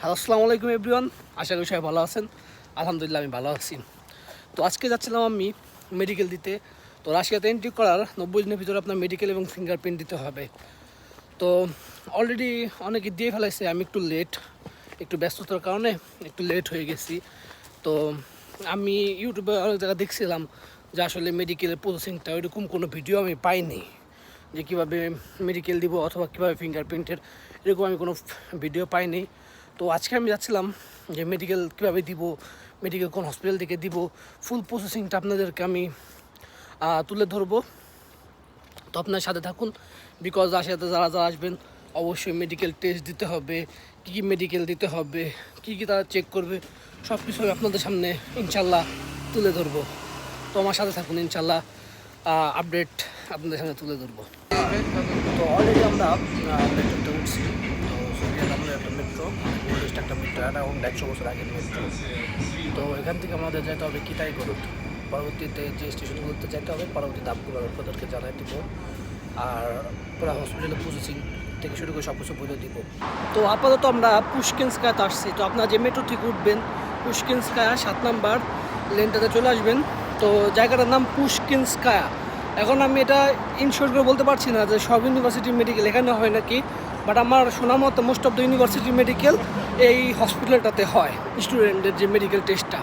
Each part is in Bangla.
হ্যালো, আসসালামু আলাইকুম এভরিওয়ান। আশা করি সবাই ভালো আছেন। আলহামদুলিল্লাহ আমি ভালো আছি। তো আজকে যাচ্ছিলাম আমি মেডিকেল দিতে। তো রাশিয়াতে এন্ট্রি করার নব্বই দিনের ভিতরে আপনার মেডিকেল এবং ফিঙ্গারপ্রিন্ট দিতে হবে। তো অলরেডি অনেকে দিয়ে ফেলাইছে, আমি একটু লেট একটু ব্যস্ততার কারণে একটু লেট হয়ে গেছি। তো আমি ইউটিউবে অনেক জায়গায় দেখছিলাম যে আসলে মেডিকেলের প্রসেসিংটা ওইরকম কোনো ভিডিও আমি পাইনি, যে কীভাবে মেডিকেল দিব অথবা কীভাবে ফিঙ্গারপ্রিন্টের এরকম আমি কোনো ভিডিও পাইনি। তো আজকে আমি যাচ্ছিলাম যে মেডিকেল কীভাবে দিব মেডিকেল কোন হসপিটাল থেকে দিব ফুল প্রসেসিংটা আপনাদেরকে আমি তুলে ধরবো। তো আপনার সাথে থাকুন বিকজ আসাতে যারা যারা আসবেন, অবশ্যই মেডিকেল টেস্ট দিতে হবে, কী কী মেডিকেল দিতে হবে, কী কী তারা চেক করবে সব কিছু আমি আপনাদের সামনে ইনশাল্লাহ তুলে ধরবো। তো আমার সাথে থাকুন, ইনশাল্লাহ আপডেট আপনাদের সামনে তুলে ধরবো। তো অলরেডি আমরা উঠছি। একটা মেট্রো একশো বছর আগের মেট্রো তো এখান থেকে আমাদের যেতে হবে কিটাই করুন পরবর্তীতে যে স্টেশনগুলোতে যেতে হবে, পরবর্তী আমি আপনাদেরকে জানাই দিব। আর পুরো হসপিটালে প্রসেসিং থেকে শুরু করে সব কিছু বলে দিব। তো আপাতত আমরা পুষ্কিন্সকায়াতে আসছি। তো আপনারা যে মেট্রো থেকে উঠবেন, পুষ্কিন্সকায়া সাত নাম্বার লেনটাতে চলে আসবেন। তো জায়গাটার নাম পুষ্কিন্সকায়া। এখন আমি এটা ইনশোর করে বলতে পারছি না যে সব ইউনিভার্সিটি মেডিকেল এখানে হয় নাকি বাট আমার শোনা মতো most of the university medical এই হসপিটালটাতে হয় স্টুডেন্টদের যে মেডিকেল টেস্টটা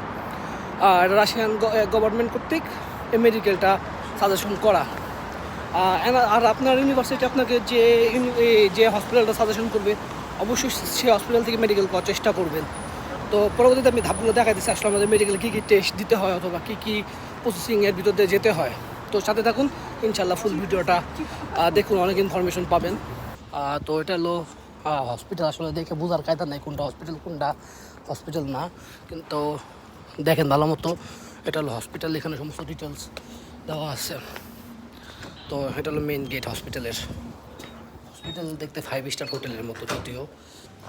আর রাশিয়ান গভর্নমেন্ট কর্তৃক এই মেডিকেলটা সাজেশন করা। আর আপনার ইউনিভার্সিটি আপনাকে যে যে হসপিটালটা সাজেশন করবে অবশ্যই সেই হসপিটাল থেকে মেডিকেল করার চেষ্টা করবেন। তো পরবর্তীতে আমি ধাপগুলো দেখা দিচ্ছি আসলে আমাদের মেডিকেলে কী কী টেস্ট দিতে হয় অথবা কী কী প্রসেসিংয়ের ভিতর দিয়ে যেতে হয়। তো সাথে থাকুন ইনশাল্লাহ ফুল ভিডিওটা দেখুন অনেক ইনফরমেশন পাবেন। তো এটা হলো হসপিটাল আসলে দেখে বোঝার কায়দা নেই কোনটা হসপিটাল কোনটা হসপিটাল না। কিন্তু দেখেন ভালো মতো এটা হলো হসপিটাল এখানে সমস্ত ডিটেলস দেওয়া আছে। তো এটা হলো মেইন গেট হসপিটালের হসপিটাল দেখতে ফাইভ স্টার হোটেলের মতো যদিও।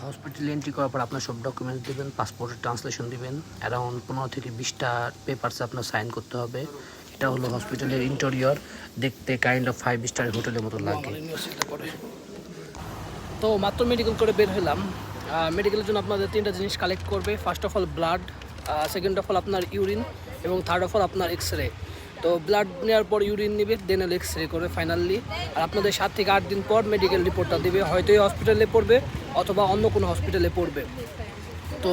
হসপিটালে এন্ট্রি করার পর আপনার সব ডকুমেন্টস দেবেন পাসপোর্টের ট্রান্সলেশন দিবেন অ্যারাউন্ড পনেরো থেকে বিশটা পেপারসে আপনার সাইন করতে হবে। এটা হলো হসপিটালের ইন্টেরিয়র দেখতে কাইন্ড অফ ফাইভ স্টার হোটেলের মতো লাগে। তো মাত্র মেডিকেল করে বের হলাম। মেডিকেলের জন্য আপনাদের তিনটা জিনিস কালেক্ট করবে। First of all blood second of all আপনার ইউরিন এবং থার্ড অফ অল আপনার এক্স রে তো ব্লাড নেওয়ার পর ইউরিন নেবে দেন এক্স রে করে ফাইনালি আর আপনাদের সাত থেকে আট দিন পর মেডিকেল রিপোর্টটা দেবে। হয়তো এই হসপিটালে পড়বে অথবা অন্য কোনো হসপিটালে পড়বে। তো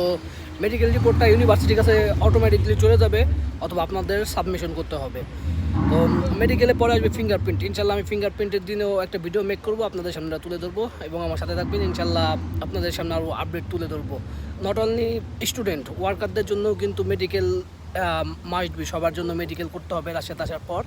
মেডিকেল রিপোর্টটা ইউনিভার্সিটির কাছে অটোমেটিকলি চলে যাবে অথবা আপনাদের সাবমিশন করতে হবে। তো মেডিকেলে পরে আসবে ফিঙ্গারপ্রিন্ট ইনশাল্লাহ আমি ফিঙ্গারপ্রিন্টের দিনেও একটা ভিডিও মেক করব, আপনাদের সামনে তুলে ধরবো এবং আমার সাথে থাকবেন। ইনশাল্লাহ আপনাদের সামনে আরও আপডেট তুলে ধরবো। নট অনলি স্টুডেন্ট ওয়ার্কারদের জন্যও কিন্তু মেডিকেল মাস্ট বি সবার জন্য মেডিকেল করতে হবে রাশিয়াতে আসার পর।